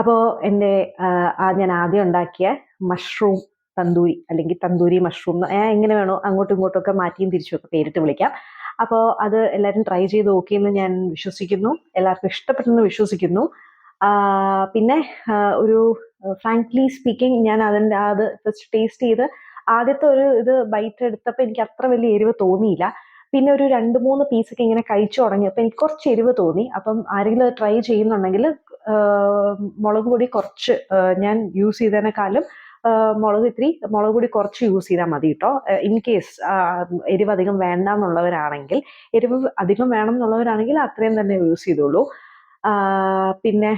അപ്പോൾ എന്റെ ഞാൻ ആദ്യം ഉണ്ടാക്കിയ മഷ്റൂം തന്തൂരി അല്ലെങ്കിൽ തന്തൂരി മഷ്റൂം എങ്ങനെ വേണോ അങ്ങോട്ടും ഇങ്ങോട്ടും ഒക്കെ മാറ്റിയും തിരിച്ചും ഒക്കെ പേരിട്ട് വിളിക്കാം. അപ്പോൾ അത് എല്ലാവരും ട്രൈ ചെയ്ത് നോക്കിയെന്ന് ഞാൻ വിശ്വസിക്കുന്നു. എല്ലാവർക്കും ഇഷ്ടപ്പെട്ടെന്ന് വിശ്വസിക്കുന്നു. പിന്നെ ഒരു ഫ്രാങ്ക്ലി സ്പീക്കിംഗ് ഞാൻ അതിന്റെ അത് ജസ്റ്റ് ടേസ്റ്റ് ചെയ്ത് ആദ്യത്തെ ഒരു ഇത് ബൈറ്റ് എടുത്തപ്പോൾ എനിക്ക് അത്ര വലിയ എരിവ് തോന്നിയില്ല. പിന്നെ ഒരു രണ്ട് മൂന്ന് പീസൊക്കെ ഇങ്ങനെ കഴിച്ചു തുടങ്ങിയപ്പോൾ എനിക്ക് കുറച്ച് എരിവ് തോന്നി. അപ്പം ആരെങ്കിലും ട്രൈ ചെയ്യുന്നുണ്ടെങ്കിൽ മുളക് പൊടി കുറച്ച് ഞാൻ യൂസ് ചെയ്തതിനേക്കാളും മുളക് ഇത്തിരി മുളക് പൊടി കുറച്ച് യൂസ് ചെയ്താൽ മതി കേട്ടോ ഇൻ കേസ് എരിവ് അധികം വേണ്ട എന്നുള്ളവരാണെങ്കിൽ എരിവ് അധികം വേണം എന്നുള്ളവരാണെങ്കിൽ അത്രയും തന്നെ യൂസ് ചെയ്തോളൂ. പിന്നെ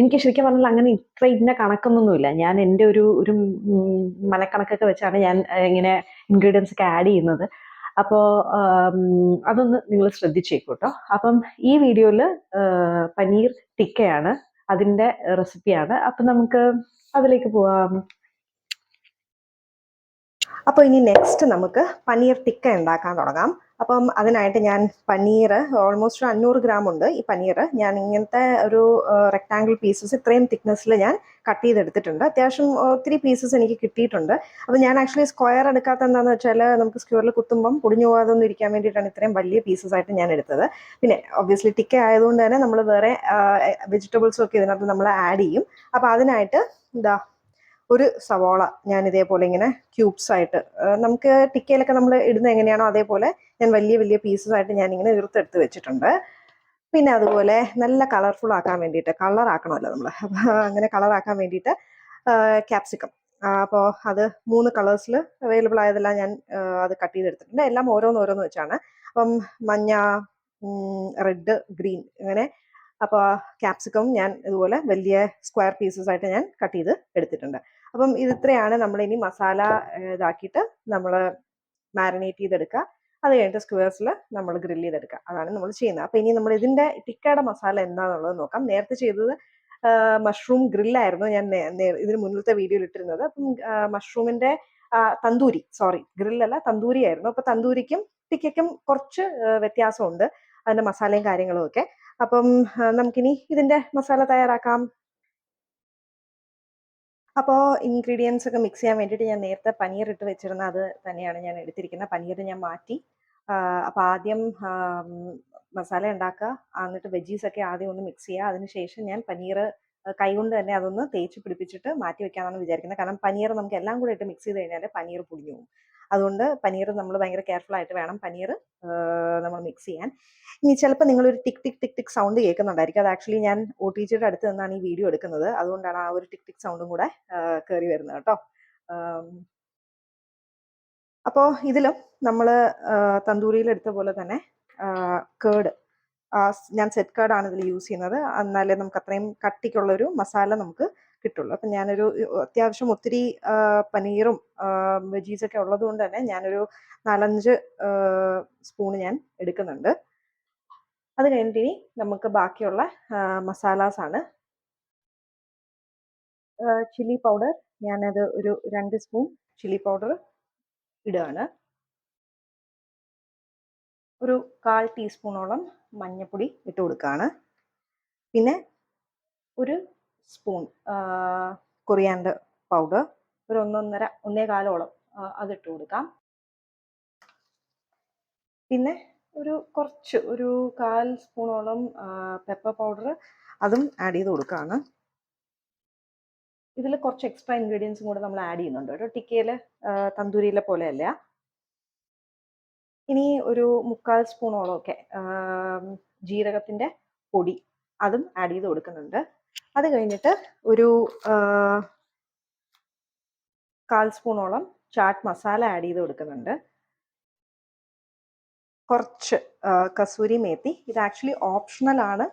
എനിക്ക് ശരിക്കും പറഞ്ഞാൽ അങ്ങനെ ഇത്ര ഇന്ന കണക്കൊന്നുമില്ല ഞാൻ എന്റെ ഒരു ഒരു മനക്കണക്കൊക്കെ വെച്ചാണ് ഞാൻ ഇങ്ങനെ ഇൻഗ്രീഡിയൻസ് ഒക്കെ ആഡ് ചെയ്യുന്നത്. അപ്പോൾ അതൊന്ന് നിങ്ങൾ ശ്രദ്ധിച്ചേക്കൂട്ടോ അപ്പം ഈ വീഡിയോയിൽ പനീർ ടിക്കയാണ്. അതിന്റെ റെസിപ്പിയാണ്. അപ്പം നമുക്ക് അതിലേക്ക് പോവാം. അപ്പോൾ ഇനി നെക്സ്റ്റ് നമുക്ക് പനീർ ടിക്ക ഉണ്ടാക്കാൻ തുടങ്ങാം. അപ്പം അതിനായിട്ട് ഞാൻ പനീർ ഓൾമോസ്റ്റ് ഒരു അഞ്ഞൂറ് ഗ്രാം ഉണ്ട് ഈ പനീർ ഞാൻ ഇങ്ങനത്തെ ഒരു റെക്ടാങ്കിൾ പീസസ് ഇത്രയും തിക്നെസ്സിൽ ഞാൻ കട്ട് ചെയ്തെടുത്തിട്ടുണ്ട്. അത്യാവശ്യം ഒത്തിരി പീസസ് എനിക്ക് കിട്ടിയിട്ടുണ്ട്. അപ്പോൾ ഞാൻ ആക്ച്വലി സ്ക്വയർ എടുക്കാത്ത എന്താണെന്ന് വെച്ചാൽ നമുക്ക് സ്ക്വയറിൽ കുത്തുമ്പം പൊടിഞ്ഞു പോകാതൊന്നും ഇരിക്കാൻ വേണ്ടിയിട്ടാണ് ഇത്രയും വലിയ പീസസ് ആയിട്ട് ഞാൻ എടുത്തത്. പിന്നെ ഒബ്വിയസ്ലി ടിക്ക ആയതുകൊണ്ട് തന്നെ നമ്മൾ വേറെ വെജിറ്റബിൾസും ഒക്കെ ഇതിനകത്ത് നമ്മൾ ആഡ് ചെയ്യും. അപ്പോൾ അതിനായിട്ട് ഇതാ ഒരു സവാള ഞാൻ ഇതേപോലെ ഇങ്ങനെ ക്യൂബ്സ് ആയിട്ട് നമുക്ക് ടിക്കയിലൊക്കെ നമ്മൾ ഇടുന്ന എങ്ങനെയാണോ അതേപോലെ ഞാൻ വലിയ വലിയ പീസസ് ആയിട്ട് ഞാൻ ഇങ്ങനെ ഇറുത്തെടുത്ത് വെച്ചിട്ടുണ്ട്. പിന്നെ അതുപോലെ നല്ല കളർഫുൾ ആക്കാൻ വേണ്ടിയിട്ട് കളർ ആക്കണമല്ലോ നമ്മൾ അങ്ങനെ കളർ ആക്കാൻ വേണ്ടിയിട്ട് ക്യാപ്സിക്കം അപ്പോൾ അത് മൂന്ന് കളേഴ്സിൽ അവൈലബിൾ ആയതെല്ലാം ഞാൻ അത് കട്ട് ചെയ്തെടുത്തിട്ടുണ്ട്. എല്ലാം ഓരോന്ന് ഓരോന്ന് വെച്ചാണ്. അപ്പം മഞ്ഞ റെഡ് ഗ്രീൻ ഇങ്ങനെ അപ്പോൾ ക്യാപ്സിക്കം ഞാൻ ഇതുപോലെ വലിയ സ്ക്വയർ പീസസ് ആയിട്ട് ഞാൻ കട്ട് ചെയ്ത് എടുത്തിട്ടുണ്ട്. അപ്പം ഇത് ഇത്രയാണ് നമ്മൾ ഇനി മസാല ഇതാക്കിയിട്ട് നമ്മൾ മാരിനേറ്റ് ചെയ്തെടുക്കുക. അത് കഴിഞ്ഞിട്ട് സ്ക്വയർസിൽ നമ്മൾ ഗ്രില്ല് ചെയ്തെടുക്കുക. അതാണ് നമ്മൾ ചെയ്യുന്നത്. അപ്പോൾ ഇനി നമ്മൾ ഇതിന്റെ ടിക്കയുടെ മസാല എന്താണെന്നുള്ളത് നോക്കാം. നേരത്തെ ചെയ്തത് മഷ്റൂം ഗ്രില്ലായിരുന്നു ഞാൻ ഇതിന് മുന്നിലത്തെ വീഡിയോയിൽ ഇട്ടിരുന്നത്. അപ്പം മഷ്റൂമിന്റെ തന്തൂരി സോറി ഗ്രില്ലല്ല തന്തൂരി ആയിരുന്നു. അപ്പോൾ തന്തൂരിക്കും ടിക്കയ്ക്കും കുറച്ച് വ്യത്യാസമുണ്ട്. അതിന്റെ മസാലയും കാര്യങ്ങളും ഒക്കെ. അപ്പം നമുക്കിനി ഇതിന്റെ മസാല തയ്യാറാക്കാം. അപ്പോൾ ഇൻഗ്രീഡിയൻസ് ഒക്കെ മിക്സ് ചെയ്യാൻ വേണ്ടിയിട്ട് ഞാൻ നേരത്തെ പനീർ ഇട്ട് വെച്ചിരുന്ന അത് തന്നെയാണ് ഞാൻ എടുത്തിരിക്കുന്നത് പനീർ ഞാൻ മാറ്റി. അപ്പോൾ ആദ്യം മസാല ഉണ്ടാക്കുക. എന്നിട്ട് വെജീസ് ഒക്കെ ആദ്യം ഒന്ന് മിക്സ് ചെയ്യുക. അതിനുശേഷം ഞാൻ പനീർ കൈകൊണ്ട് തന്നെ അതൊന്ന് തേച്ച് പിടിപ്പിച്ചിട്ട് മാറ്റി വെക്കാമെന്നാണ് വിചാരിക്കുന്നത് കാരണം പനീർ നമുക്ക് എല്ലാം കൂടെ ഇട്ട് മിക്സ് ചെയ്ത് കഴിഞ്ഞാൽ പനീർ പൊടിഞ്ഞു പോകും. അതുകൊണ്ട് പനീർ നമ്മൾ ഭയങ്കര കെയർഫുൾ ആയിട്ട് വേണം പനീർ നമ്മൾ മിക്സ് ചെയ്യാൻ. ഇനി ചിലപ്പോൾ നിങ്ങളൊരു tick tick tick tick sound കേൾക്കുന്നുണ്ടായിരിക്കും. അത് ആക്ച്വലി ഞാൻ ഒ ടി ജിയുടെ അടുത്ത് നിന്നാണ് ഈ വീഡിയോ എടുക്കുന്നത്. അതുകൊണ്ടാണ് ആ ഒരു ടിക് ടിക് സൗണ്ടും കൂടെ കയറി വരുന്നത് കേട്ടോ. അപ്പോൾ ഇതിലും നമ്മൾ തന്തൂരിയിൽ എടുത്ത പോലെ തന്നെ കേർഡ് ഞാൻ സെറ്റ് കേർഡാണ് ഇതിൽ യൂസ് ചെയ്യുന്നത്. എന്നാലേ നമുക്ക് അത്രയും കട്ടിക്കുള്ളൊരു മസാല നമുക്ക് കിട്ടുള്ളൂ. അപ്പം ഞാനൊരു അത്യാവശ്യം ഒത്തിരി പനീറും വെജീസൊക്കെ ഉള്ളത് കൊണ്ട് തന്നെ ഞാനൊരു നാലഞ്ച് സ്പൂൺ ഞാൻ എടുക്കുന്നുണ്ട്. അത് കഴിഞ്ഞിട്ട് ഇനി നമുക്ക് ബാക്കിയുള്ള മസാലാസാണ്. ചില്ലി പൗഡർ ഞാനത് ഒരു രണ്ട് സ്പൂൺ ചില്ലി പൗഡർ ഇടുകയാണ്. ഒരു കാൽ ടീസ്പൂണോളം മഞ്ഞപ്പൊടി ഇട്ട് കൊടുക്കുകയാണ്. പിന്നെ ഒരു സ്പൂൺ കൊറിയാൻഡർ പൗഡർ. ഒരു ഒന്നൊന്നര ഒന്നേ കാലോളം അതിട്ട് കൊടുക്കാം. പിന്നെ ഒരു കുറച്ച് ഒരു കാൽ സ്പൂണോളം പെപ്പർ പൗഡർ അതും ആഡ് ചെയ്ത് കൊടുക്കുകയാണ് ഇതിൽ കുറച്ച് എക്സ്ട്രാ ഇൻഗ്രീഡിയൻസും കൂടെ നമ്മൾ ആഡ് ചെയ്യുന്നുണ്ട് കേട്ടോ. ടിക്കയിൽ തന്തൂരിയിലെ പോലെയല്ല. ഇനി ഒരു മുക്കാൽ സ്പൂണോളം ഒക്കെ ജീരകത്തിന്റെ പൊടി അതും ആഡ് ചെയ്ത് കൊടുക്കുന്നുണ്ട്. അത് കഴിഞ്ഞിട്ട് ഒരു കാൽ സ്പൂണോളം ചാട്ട് മസാല ആഡ് ചെയ്ത് കൊടുക്കുന്നുണ്ട്. കുറച്ച് കസൂരി മേത്തി. ഇത് ആക്ച്വലി ഓപ്ഷണൽ ആണ്.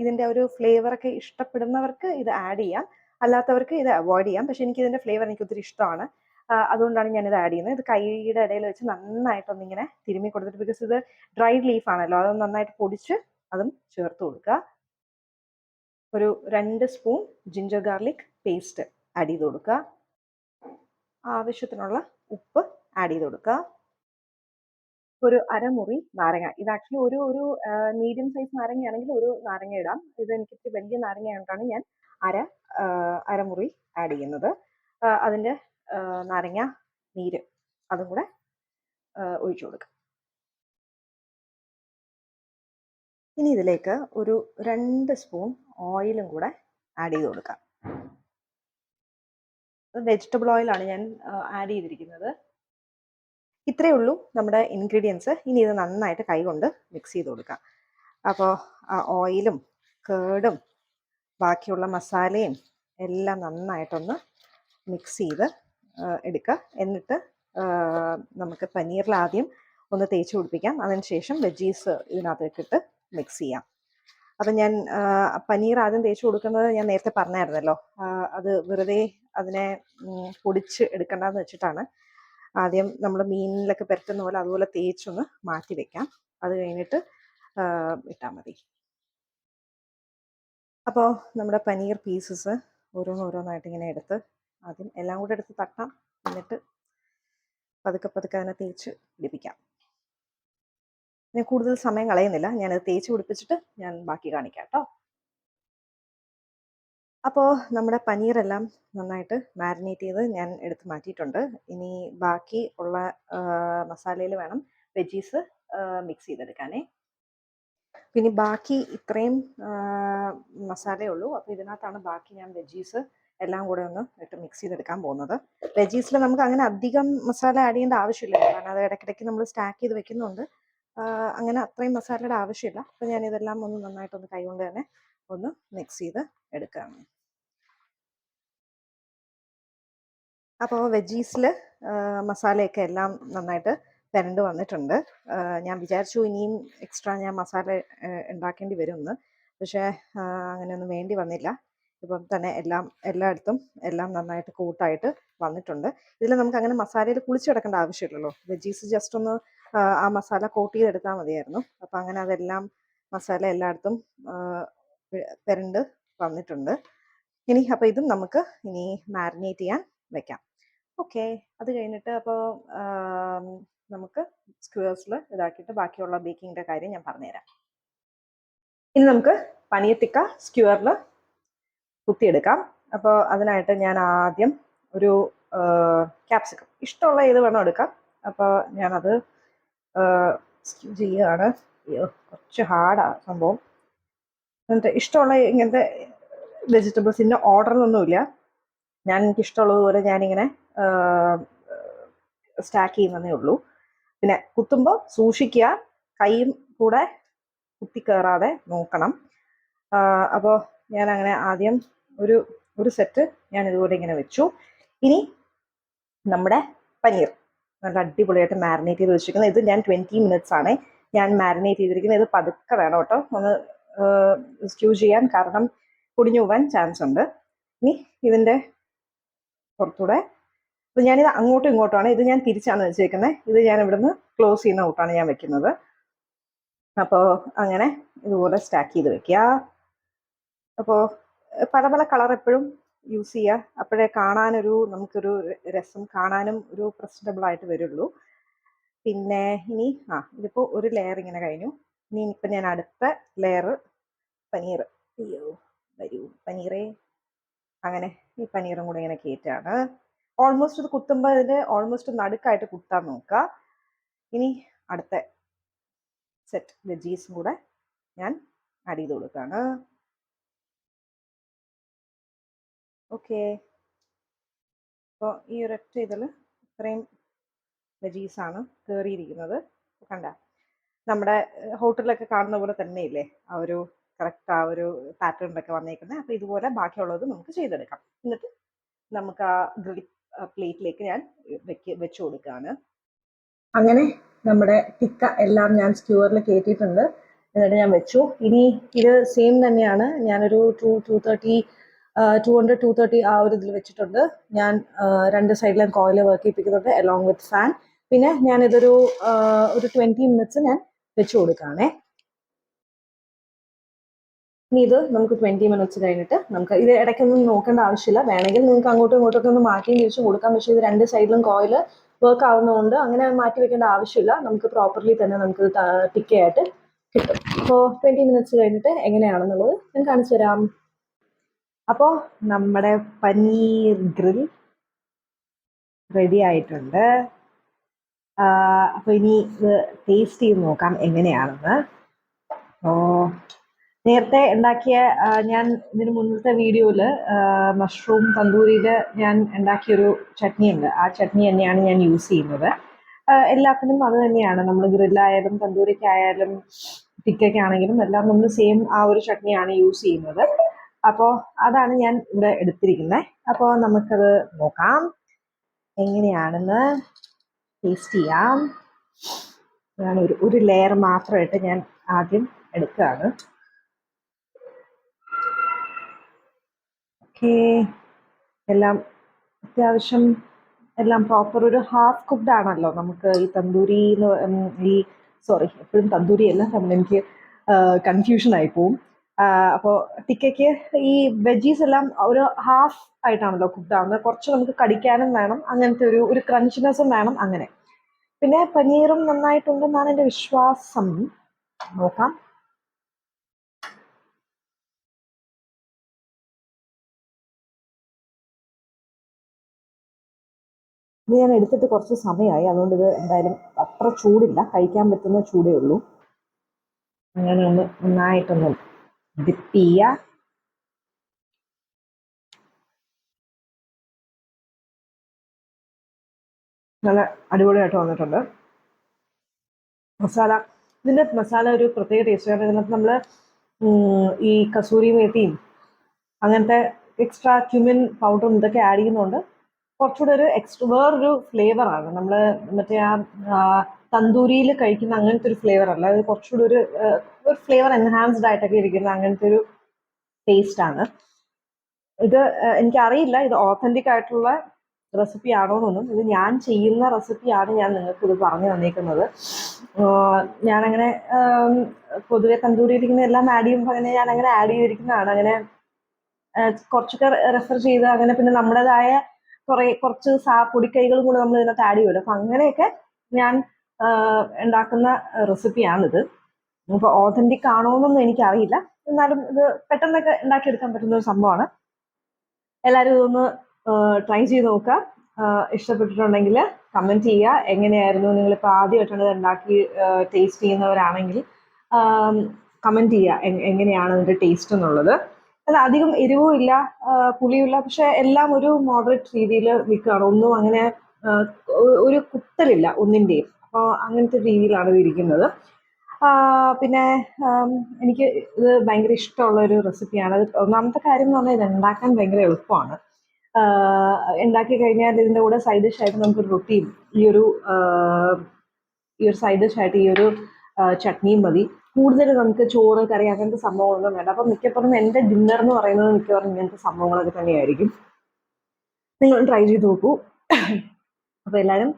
ഇതിന്റെ ഒരു ഫ്ലേവറൊക്കെ ഇഷ്ടപ്പെടുന്നവർക്ക് ഇത് ആഡ് ചെയ്യാം. അല്ലാത്തവർക്ക് ഇത് അവോയ്ഡ് ചെയ്യാം. പക്ഷെ എനിക്ക് ഇതിന്റെ ഫ്ലേവർ എനിക്ക് ഒത്തിരി ഇഷ്ടമാണ്. അതുകൊണ്ടാണ് ഞാനിത് ആഡ് ചെയ്യുന്നത്. ഇത് കൈയുടെ ഇടയിൽ വെച്ച് നന്നായിട്ടൊന്നിങ്ങനെ തിരുമ്മി കൊടുത്തിട്ട് ബിക്കോസ് ഇത് ഡ്രൈഡ് ലീഫ് ആണല്ലോ. അതൊന്ന് നന്നായിട്ട് പൊടിച്ച് അതും ചേർത്ത് കൊടുക്കുക. ഒരു രണ്ട് spoon ginger garlic paste add ചെയ്ത് കൊടുക്കുക. ആവശ്യത്തിനുള്ള ഉപ്പ് ആഡ് ചെയ്ത് കൊടുക്കുക. ഒരു അരമുറി നാരങ്ങ. ഇത് ആക്ച്വലി ഒരു ഒരു മീഡിയം സൈസ് നാരങ്ങയാണെങ്കിൽ ഒരു നാരങ്ങ ഇടാം. ഇത് എനിക്ക് ഇത്തിരി വലിയ നാരങ്ങ ആയതുകൊണ്ടാണ് ഞാൻ അര അരമുറി ആഡ് ചെയ്യുന്നത്. അതിന്റെ നാരങ്ങ നീര് അതും കൂടെ ഒഴിച്ചു കൊടുക്കുക. ഇനി ഇതിലേക്ക് ഒരു രണ്ട് സ്പൂൺ ഓയിലും കൂടെ ആഡ് ചെയ്ത് കൊടുക്കാം. വെജിറ്റബിൾ ഓയിലാണ് ഞാൻ ആഡ് ചെയ്തിരിക്കുന്നത്. ഇത്രയേ ഉള്ളൂ നമ്മുടെ ഇൻഗ്രീഡിയൻസ് ഇനി ഇത് നന്നായിട്ട് കൈകൊണ്ട് മിക്സ് ചെയ്ത് കൊടുക്കാം. അപ്പോൾ ഓയിലും കേടും ബാക്കിയുള്ള മസാലയും എല്ലാം നന്നായിട്ടൊന്ന് മിക്സ് ചെയ്ത് എടുക്കുക. എന്നിട്ട് നമുക്ക് പനീറിൽ ആദ്യം ഒന്ന് തേച്ച് പിടിപ്പിക്കാം. അതിനുശേഷം വെജീസ് ഇതിനകത്തേക്കിട്ട് മിക്സ് ചെയ്യാം. അപ്പം ഞാൻ പനീർ ആദ്യം തേച്ച് കൊടുക്കുന്നത് ഞാൻ നേരത്തെ പറഞ്ഞായിരുന്നല്ലോ. അത് വെറുതെ അതിനെ പൊടിച്ച് എടുക്കണ്ടെന്ന് വെച്ചിട്ടാണ്. ആദ്യം നമ്മൾ മീനിലൊക്കെ പുരട്ടുന്ന പോലെ അതുപോലെ തേച്ചൊന്ന് മാറ്റി വെക്കാം. അത് കഴിഞ്ഞിട്ട് ഇട്ടാൽ മതി. അപ്പോൾ നമ്മുടെ പനീർ പീസസ് ഓരോന്നോരോന്നായിട്ട് ഇങ്ങനെ എടുത്ത് ആദ്യം എല്ലാം കൂടെ എടുത്ത് തട്ടാം. എന്നിട്ട് പതുക്കെ പതുക്കെ അതിനെ തേച്ച് പിടിപ്പിക്കാം. ഞാൻ കൂടുതൽ സമയം കളയുന്നില്ല. ഞാൻ ഞാനത് തേച്ച് പിടിപ്പിച്ചിട്ട് ഞാൻ ബാക്കി കാണിക്കാം കേട്ടോ അപ്പോൾ നമ്മുടെ പനീറെല്ലാം നന്നായിട്ട് മാരിനേറ്റ് ചെയ്ത് ഞാൻ എടുത്ത് മാറ്റിയിട്ടുണ്ട്. ഇനി ബാക്കി ഉള്ള മസാലയിൽ വേണം വെജീസ് മിക്സ് ചെയ്തെടുക്കാനേ. പിന്നെ ബാക്കി ഇത്രയും മസാലയേ ഉള്ളൂ. അപ്പോൾ ഇതിനകത്താണ് ബാക്കി ഞാൻ വെജീസ് എല്ലാം കൂടെ ഒന്ന് ഇട്ട് മിക്സ് ചെയ്തെടുക്കാൻ പോകുന്നത്. വെജീസിൽ നമുക്ക് അങ്ങനെ അധികം മസാല ആഡ് ചെയ്യേണ്ട ആവശ്യമില്ല. കാരണം അത് ഇടയ്ക്കിടയ്ക്ക് നമ്മൾ സ്റ്റാക്ക് ചെയ്ത് വെക്കുന്നുണ്ട്. അങ്ങനെ അത്രയും മസാലയുടെ ആവശ്യമില്ല. അപ്പോൾ ഞാൻ ഇതെല്ലാം ഒന്ന് നന്നായിട്ടൊന്ന് കൈകൊണ്ട് തന്നെ ഒന്ന് മിക്സ് ചെയ്ത് എടുക്കുകയാണ്. അപ്പോൾ വെജീസിൽ മസാലയൊക്കെ എല്ലാം നന്നായിട്ട് വരണ്ട് വന്നിട്ടുണ്ട്. ഞാൻ വിചാരിച്ചു ഇനിയും എക്സ്ട്രാ ഞാൻ മസാല ഉണ്ടാക്കേണ്ടി വരുമെന്ന്. പക്ഷേ അങ്ങനെയൊന്നും വേണ്ടി വന്നില്ല. ഇപ്പം തന്നെ എല്ലാം എല്ലായിടത്തും എല്ലാം നന്നായിട്ട് കൂട്ടായിട്ട് വന്നിട്ടുണ്ട്. ഇതിൽ നമുക്ക് അങ്ങനെ മസാലയിൽ കുളിച്ചെടുക്കേണ്ട ആവശ്യമില്ലല്ലോ. വെജീസ് ജസ്റ്റ് ഒന്ന് ആ, മസാല കോട്ട് ചെയ്തെടുത്താൽ മതിയായിരുന്നു. അപ്പം അങ്ങനെ അതെല്ലാം മസാല എല്ലായിടത്തും പെരണ്ട് വന്നിട്ടുണ്ട്. ഇനി അപ്പോൾ ഇതും നമുക്ക് ഇനി മാരിനേറ്റ് ചെയ്യാൻ വെക്കാം. ഓക്കെ അത് കഴിഞ്ഞിട്ട് അപ്പോൾ നമുക്ക് സ്ക്വേഴ്സിൽ ഇതാക്കിയിട്ട് ബാക്കിയുള്ള ബേക്കിങ്ങിന്റെ കാര്യം ഞാൻ പറഞ്ഞുതരാം. ഇനി നമുക്ക് പനിയത്തിക്ക സ്ക്യൂറിൽ കുത്തിയെടുക്കാം. അപ്പോൾ അതിനായിട്ട് ഞാൻ ആദ്യം ഒരു ക്യാപ്സിക്കം ഇഷ്ടമുള്ള ഏത് വേണം എടുക്കാം. അപ്പോൾ ഞാനത് സ്ക്യൂ ചെയ്യുകയാണ്. കുറച്ച് ഹാർഡാണ് സംഭവം. എന്നിട്ട് ഇഷ്ടമുള്ള ഇങ്ങനത്തെ വെജിറ്റബിൾസിന്റെ ഓർഡറൊന്നുമില്ല ഞാൻ എനിക്ക് ഇഷ്ടമുള്ളതുപോലെ ഞാനിങ്ങനെ സ്റ്റാക്ക് ചെയ്യുന്നതേ ഉള്ളൂ. പിന്നെ കുത്തുമ്പോൾ സൂക്ഷിക്കുക. കൈയും കൂടെ കുത്തി കയറാതെ നോക്കണം അപ്പോൾ ഞാൻ അങ്ങനെ ആദ്യം ഒരു ഒരു സെറ്റ് ഞാൻ ഇതുപോലെ ഇങ്ങനെ വെച്ചു. ഇനി നമ്മുടെ പനീർ. നല്ല അടിപൊളിയായിട്ട് മാരിനേറ്റ് ചെയ്ത് വെച്ചിരിക്കുന്നത്. ഇത് ഞാൻ ട്വന്റി മിനിറ്റ്സ് ആണ് ഞാൻ മാരിനേറ്റ് ചെയ്തിരിക്കുന്നത്. ഇത് പതുക്കെ വേണം കേട്ടോ. ഒന്ന് സ്റ്റ്യൂ ചെയ്യാൻ കാരണം കുടിഞ്ഞു പോകാൻ ചാൻസ് ഉണ്ട്. ഇനി ഇതിന്റെ പുറത്തൂടെ ഇത് ഞാനിത് അങ്ങോട്ടും ഇങ്ങോട്ടുമാണ്. ഇത് ഞാൻ തിരിച്ചാണ് വെച്ചേക്കുന്നത് ഇത് ഞാൻ ഇവിടുന്ന് ക്ലോസ് ചെയ്യുന്ന ഔട്ടാണ് ഞാൻ വെക്കുന്നത്. അപ്പോൾ അങ്ങനെ ഇതുപോലെ സ്റ്റാക്ക് ചെയ്ത് വെക്കുക. അപ്പോൾ പല പല കളർ എപ്പോഴും യൂസ് ചെയ്യുക അപ്പോഴേ കാണാനൊരു നമുക്കൊരു രസം കാണാനും ഒരു പ്രസന്റബിൾ ആയിട്ട് വരുള്ളൂ. പിന്നെ ഇനി ആ ഇതിപ്പോ ഒരു ലെയർ ഇങ്ങനെ കഴിഞ്ഞു. ഇനി ഇപ്പം ഞാൻ അടുത്ത ലെയർ പനീർ. അയ്യോ വരൂ പനീറേ. അങ്ങനെ ഈ പനീറും കൂടെ ഇങ്ങനെ കയറ്റാണ് ഓൾമോസ്റ്റ് ഇത് കുത്തുമ്പോൾ ഇതിന്റെ ഓൾമോസ്റ്റ് നടുക്കായിട്ട് കുത്താൻ നോക്കുക ഇനി അടുത്ത സെറ്റ് വെജീസും കൂടെ ഞാൻ ആഡ് ചെയ്ത് കൊടുക്കുകയാണ് ഓക്കെ. അപ്പോൾ ഈ ഒരൊറ്റ ഇതിൽ ഇത്രയും വെജീസാണ് കയറിയിരിക്കുന്നത് കണ്ട നമ്മുടെ ഹോട്ടലിലൊക്കെ കാണുന്ന പോലെ തന്നെയില്ലേ ആ ഒരു കറക്റ്റ് ആ ഒരു പാറ്റേണിലൊക്കെ വന്നേക്കുന്നത് അപ്പോൾ ഇതുപോലെ ബാക്കിയുള്ളത് നമുക്ക് ചെയ്തെടുക്കാം. എന്നിട്ട് നമുക്ക് ആ ഗ്രിൽ പ്ലേറ്റിലേക്ക് ഞാൻ വെക്ക് വെച്ചു കൊടുക്കുകയാണ് അങ്ങനെ നമ്മുടെ ടിക്ക എല്ലാം ഞാൻ സ്ക്യൂറിൽ കയറ്റിയിട്ടുണ്ട് എന്നിട്ട് ഞാൻ വെച്ചു. ഇനി ഇത് സെയിം തന്നെയാണ്. ഞാനൊരു two two thirty two hundred two thirty ആ ഒരു ഇതിൽ വെച്ചിട്ടുണ്ട്. ഞാൻ രണ്ട് സൈഡിലും കോയിൽ വർക്ക് ചെയ്യിപ്പിക്കുന്നുണ്ട് അലോങ് വിത്ത് ഫാൻ പിന്നെ ഞാൻ ഇതൊരു ഒരു ട്വന്റി മിനിറ്റ്സ് ഞാൻ വെച്ച് കൊടുക്കുകയാണേ. ഇനി ഇത് നമുക്ക് ട്വന്റി മിനിറ്റ്സ് കഴിഞ്ഞിട്ട് നമുക്ക് ഇത് ഇടയ്ക്കൊന്നും നോക്കേണ്ട ആവശ്യമില്ല. വേണമെങ്കിൽ നിങ്ങൾക്ക് അങ്ങോട്ടും ഇങ്ങോട്ടൊക്കെ ഒന്ന് മാറ്റിയും തിരിച്ചു കൊടുക്കാം. പക്ഷേ ഇത് രണ്ട് സൈഡിലും കോയിൽ വർക്ക് ആവുന്നതുകൊണ്ട് അങ്ങനെ മാറ്റി വെക്കേണ്ട ആവശ്യമില്ല. നമുക്ക് പ്രോപ്പർലി തന്നെ നമുക്ക് ടിക്കയായിട്ട് കിട്ടും. അപ്പോൾ ട്വന്റി മിനിറ്റ്സ് കഴിഞ്ഞിട്ട് എങ്ങനെയാണെന്നുള്ളത് ഞാൻ കാണിച്ചു തരാം. അപ്പോൾ നമ്മുടെ പനീർ ഗ്രിൽ റെഡി ആയിട്ടുണ്ട് അപ്പോൾ ഇനി ടേസ്റ്റ് ചെയ്ത് നോക്കാം എങ്ങനെയാണെന്ന്. അപ്പോൾ നേരത്തെ ഉണ്ടാക്കിയ ഞാൻ ഇതിന് മുന്നത്തെ വീഡിയോയിൽ മഷ്റൂം തന്തൂരിയിൽ ഞാൻ ഉണ്ടാക്കിയൊരു ചട്നി ഉണ്ട്. ആ ചട്നി തന്നെയാണ് ഞാൻ യൂസ് ചെയ്യുന്നത്. എല്ലാത്തിനും അത് തന്നെയാണ്. നമ്മൾ ഗ്രില്ലായാലും തന്തൂരിക്കായാലും ടിക്കയ്ക്കാണെങ്കിലും എല്ലാം നമ്മൾ സെയിം ആ ഒരു ചട്നിയാണ് യൂസ് ചെയ്യുന്നത്. അപ്പോൾ അതാണ് ഞാൻ ഇവിടെ എടുത്തിരിക്കുന്നത് അപ്പോൾ നമുക്കത് നോക്കാം. എങ്ങനെയാണെന്ന് ടേസ്റ്റ് ചെയ്യാം. ഞാൻ ഒരു ഒരു ലെയർ മാത്രമായിട്ട് ഞാൻ ആദ്യം എടുക്കുകയാണ് ഓക്കെ എല്ലാം അത്യാവശ്യം എല്ലാം പ്രോപ്പർ ഒരു ഹാഫ് കുക്ക്ഡ് ആണല്ലോ. നമുക്ക് ഈ തന്തൂരി ഈ സോറി എപ്പോഴും തന്തൂരി അല്ല നമ്മൾ എനിക്ക് കൺഫ്യൂഷൻ ആയി പോവും. അപ്പോൾ ടിക്കയ്ക്ക് ഈ വെജീസ് എല്ലാം ഒരു ഹാഫ് ആയിട്ടാണല്ലോ കുക്ക് ആവുന്നത്. കുറച്ച് നമുക്ക് കടിക്കാനും വേണം അങ്ങനത്തെ ഒരു ഒരു ക്രഞ്ചിനെസ്സും വേണം അങ്ങനെ. പിന്നെ പനീറും നന്നായിട്ടുണ്ടെന്നാണ് എന്റെ വിശ്വാസം. നോക്കാം. ഇത് ഞാൻ എടുത്തിട്ട് കുറച്ച് സമയമായി. അതുകൊണ്ട് ഇത് എന്തായാലും അത്ര ചൂടില്ല. കഴിക്കാൻ പറ്റുന്ന ചൂടേ ഉള്ളൂ. അങ്ങനെ ഒന്ന് നന്നായിട്ടൊന്ന് ഡിപ്പ് നല്ല അടിപൊളിയായിട്ട് വന്നിട്ടുണ്ട്. മസാല ഇതിന്റെ മസാല ഒരു പ്രത്യേക ടേസ്റ്റ് കാരണം ഇതിനകത്ത് നമ്മൾ ഈ കസൂരി മേത്തിയും അങ്ങനത്തെ എക്സ്ട്രാ ക്യുമിൻ പൗഡറും ഇതൊക്കെ ആഡ് ചെയ്യുന്നുണ്ട്. കുറച്ചുകൂടെ ഒരു എക്സ്ട്രാ വേറൊരു ഫ്ലേവറാണ് നമ്മൾ മറ്റേ ആ, തന്തൂരിയിൽ കഴിക്കുന്ന അങ്ങനത്തെ ഒരു ഫ്ലേവർ അല്ല. അത് കുറച്ചുകൂടി ഒരു ഒരു ഫ്ലേവർ എൻഹാൻസ്ഡ് ആയിട്ടൊക്കെ ഇരിക്കുന്ന അങ്ങനത്തെ ഒരു ടേസ്റ്റ് ആണ്. ഇത് എനിക്കറിയില്ല ഇത് ഓത്തന്റിക് ആയിട്ടുള്ള റെസിപ്പി ആണോ എന്നൊന്നും. ഇത് ഞാൻ ചെയ്യുന്ന റെസിപ്പിയാണ് ഞാൻ നിങ്ങൾക്ക് ഇത് പറഞ്ഞു തന്നേക്കുന്നത്. ആഹ് ഞാനങ്ങനെ പൊതുവെ തന്തൂരിയിരിക്കുന്ന എല്ലാം ആഡ് ചെയ്യുമ്പോൾ അങ്ങനെ ഞാൻ അങ്ങനെ ആഡ് ചെയ്തിരിക്കുന്നതാണ്. അങ്ങനെ കുറച്ചൊക്കെ റെഫർ ചെയ്ത് അങ്ങനെ പിന്നെ നമ്മുടേതായ കുറെ കുറച്ച് സാ പൊടിക്കൈകളും കൂടെ നമ്മൾ ഇതിനകത്ത് ആഡ് ചെയ്യുമല്ലോ അപ്പം അങ്ങനെയൊക്കെ ഞാൻ ഉണ്ടാക്കുന്ന റെസിപ്പിയാണിത്. ഇപ്പൊ ഓതന്റിക് ആണോ എന്നൊന്നും എനിക്കറിയില്ല. എന്നാലും ഇത് പെട്ടെന്നൊക്കെ ഉണ്ടാക്കിയെടുക്കാൻ പറ്റുന്ന ഒരു സംഭവമാണ്. എല്ലാവരും ഇതൊന്ന് ട്രൈ ചെയ്ത് നോക്കുക. ഇഷ്ടപ്പെട്ടിട്ടുണ്ടെങ്കിൽ കമന്റ് ചെയ്യുക. എങ്ങനെയായിരുന്നു നിങ്ങളിപ്പോൾ ആദ്യമായിട്ടാണ് ഇത് ഉണ്ടാക്കി ടേസ്റ്റ് ചെയ്യുന്നവരാണെങ്കിൽ കമന്റ് ചെയ്യുക. എങ്ങനെയാണ് ഇതിന്റെ ടേസ്റ്റ് എന്നുള്ളത്. അത് അധികം എരിവും ഇല്ല ആഹ് പുളിയുമില്ല പക്ഷെ എല്ലാം ഒരു മോഡറേറ്റ് രീതിയിൽ നിൽക്കുകയാണ്. ഒന്നും അങ്ങനെ ഒരു കുത്തലില്ല ഒന്നിന്റെയും അപ്പോൾ അങ്ങനത്തെ രീതിയിലാണ് ഇരിക്കുന്നത് പിന്നെ എനിക്ക് ഇത് ഭയങ്കര ഇഷ്ടമുള്ള ഒരു റെസിപ്പിയാണ്. അത് ഒന്നാമത്തെ കാര്യം എന്ന് പറഞ്ഞാൽ ഇത് ഉണ്ടാക്കാൻ ഭയങ്കര എളുപ്പമാണ്. ഉണ്ടാക്കി കഴിഞ്ഞാൽ ഇതിന്റെ കൂടെ സൈഡ് ഡിഷ് ആയിട്ട് നമുക്ക് റൊട്ടിയും ഈ ഒരു ഈ ഒരു സൈഡ് ഡിഷ് ആയിട്ട് ഈ ഒരു ചട്നിയും മതി. കൂടുതൽ നമുക്ക് ചോറ് കറി അങ്ങനത്തെ സംഭവങ്ങളൊന്നും വേണ്ട. അപ്പം മിക്കപ്പോഴും എന്റെ ഡിന്നർ എന്ന് പറയുന്നത് മിക്കവാറും ഇങ്ങനത്തെ സംഭവങ്ങളൊക്കെ തന്നെയായിരിക്കും. നിങ്ങൾ ട്രൈ ചെയ്ത് നോക്കൂ. അപ്പോൾ എല്ലാവരും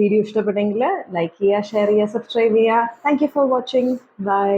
വീഡിയോ ഇഷ്ടപ്പെട്ടെങ്കിൽ ലൈക്ക് ചെയ്യുക ഷെയർ ചെയ്യുക സബ്സ്ക്രൈബ് ചെയ്യുക. Thank you for watching bye